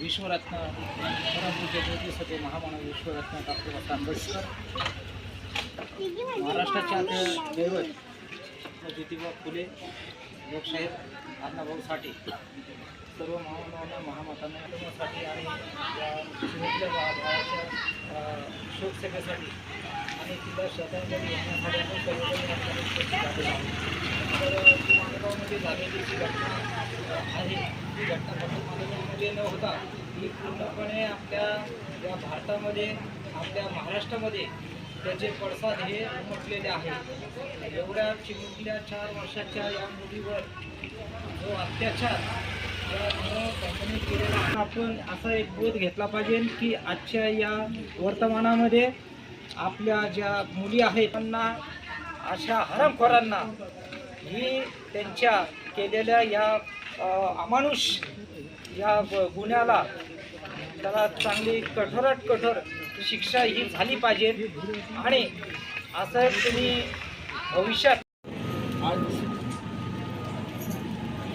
विश्वरत्न परमपूज्य ज्योतिषचे महामानव विश्वरत्न डॉक्टर आंबेडकर महाराष्ट्राचे आदर दैवत ज्योतिबा फुले लोकशाहीर अण्णाभाऊ साठे सर्व महामानांना महामातांना आणि शोकसेवेसाठी आणि तिला श्रद्धांजली वाहण्यासाठी आपण सर्वजण तर मालेगावमध्ये झालेली जी घटना आहे. ती घटना फक्त मालेगावमध्ये न होता ही पूर्णपणे आपल्या या भारतामध्ये आपल्या महाराष्ट्रामध्ये त्याचे पडसाद हे उमटलेले आहे. एवढ्या चिमुकल्या चार वर्षाच्या या मुलीवर जो अत्याचार आपण असा एक बोध घेतला पाहिजे की आजच्या या वर्तमानामध्ये आपल्या ज्या मुली आहेत त्यांना अशा हरामखोरांना ही त्यांच्या केलेल्या या अमानुष या गुन्ह्याला त्याला चांगली कठोरात कठोर शिक्षा ही झाली पाहिजे. आणि असं तुम्ही भविष्यात आज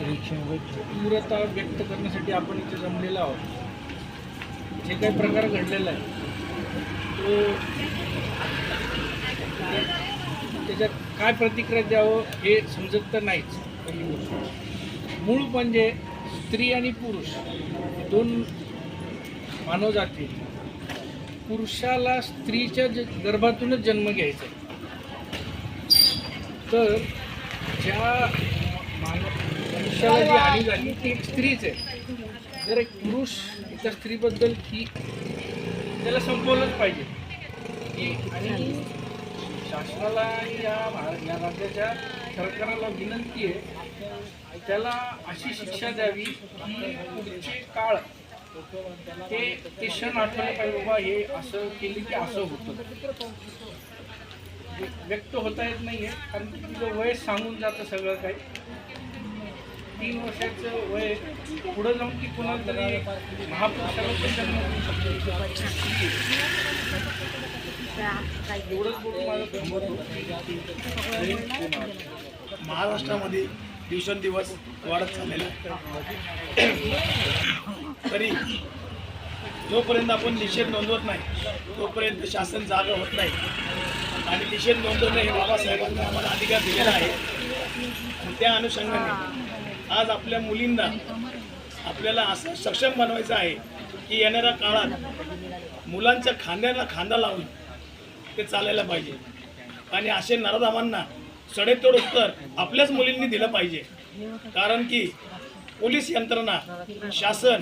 तीव्रता व्यक्त करण्यासाठी आपण इथे जमलेलो आहोत. जे काही प्रकार घडलेला आहे तो त्याच्यात काय प्रतिक्रिया द्यावं हे समजत तर नाहीच. पहिली गोष्ट मूळ म्हणजे स्त्री आणि पुरुष दोन मानव जाती पुरुषाला स्त्रीच्या ज- गर्भातूनच जन्म घ्यायचा तर ज्या मानव मनुष्याला जी हानी झाली. ती एक स्त्रीच आहे. जर एक पुरुष एका स्त्रीबद्दल की त्याला संपवलंच पाहिजे. आणि शासनाला आणि या भा- या राज्याच्या सरकाराला विनंती आहे त्याला अशी शिक्षा द्यावी की पुढचे काळ ते ते क्षण आठवले पाहिजे बाबा हे असं केली की असं होतं. व्यक्त होता येत नाहीये कारण तिचं वय सांगून जातं सगळं काही. तीन वर्षाचं वय पुढं जाऊन की कोणाला तरी महापुरुषाला पण एवढंच बोलून माझं थांबवतो. महाराष्ट्रामध्ये दिवसेंदिवस वाढत चाललेला तरी जोपर्यंत आपण निषेध नोंदवत नाही तोपर्यंत शासन जागा होत नाही. आणि निषेध नोंदवणं हे बाबासाहेबांनी आम्हाला अधिकार दिलेला आहे. त्या अनुषंगाने आज आपल्या मुलींना आपल्याला असं सक्षम बनवायचं आहे की येणाऱ्या काळात मुलांच्या खांद्याला खांदा लावून ते चालायला पाहिजे. आणि असे नराधामांना सडेतोड उत्तर आपल्याच मुलींनी दिलं पाहिजे. कारण की पोलीस यंत्रणा शासन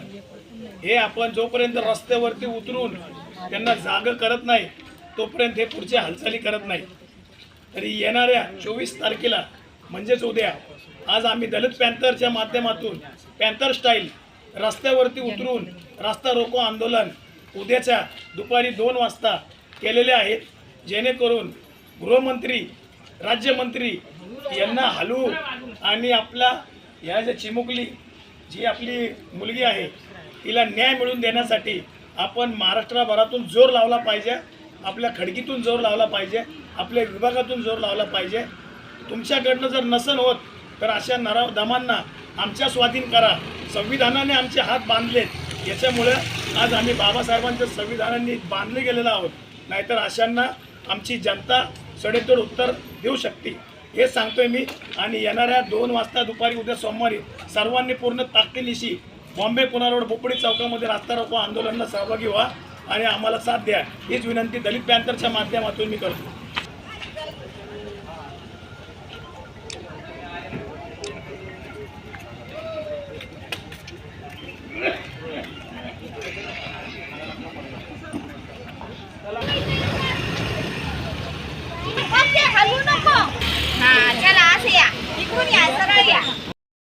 हे आपण जोपर्यंत रस्त्यावरती उतरून त्यांना जाग करत नाही तोपर्यंत हे पुढच्या हालचाली करत नाही. तरी येणाऱ्या चोवीस तारखेला म्हणजेच उद्या आज आम्ही दलित पॅन्थरच्या माध्यमातून पॅन्थर स्टाईल रस्त्यावरती उतरून रस्ता रोको आंदोलन उद्याच्या दुपारी दोन वाजता केलेले आहेत जेणेकरून गृहमंत्री राज्यमंत्री यांना हलवू आणि आपला ह्या ज्या चिमुकली जी आपली मुलगी आहे तिला न्याय मिळवून देण्यासाठी आपण महाराष्ट्रभरातून जोर लावला पाहिजे आपल्या खडकीतून जोर लावला पाहिजे आपल्या विभागातून जोर लावला पाहिजे. तुमच्याकडनं जर नसन होत तर अशा नरा दमांना आमच्या स्वाधीन करा. संविधानाने आमचे हात बांधलेत. याच्यामुळं आज आम्ही बाबासाहेबांच्या संविधानाने बांधले गेलेलो आहोत. नाहीतर अशांना आमची जनता सडेतोड उत्तर देऊ शकते. हे सांगतोय मी. आणि येणाऱ्या दोन वाजता दुपारी उद्या सोमवारी सर्वांनी पूर्ण ताकदीनिशी बॉम्बे पुणा रोड बोपडी चौकामध्ये रास्ता रोको आंदोलनाला सहभागी व्हा आणि आम्हाला साथ द्या. हीच विनंती दलित पॅन्थरच्या माध्यमातून मी करतो.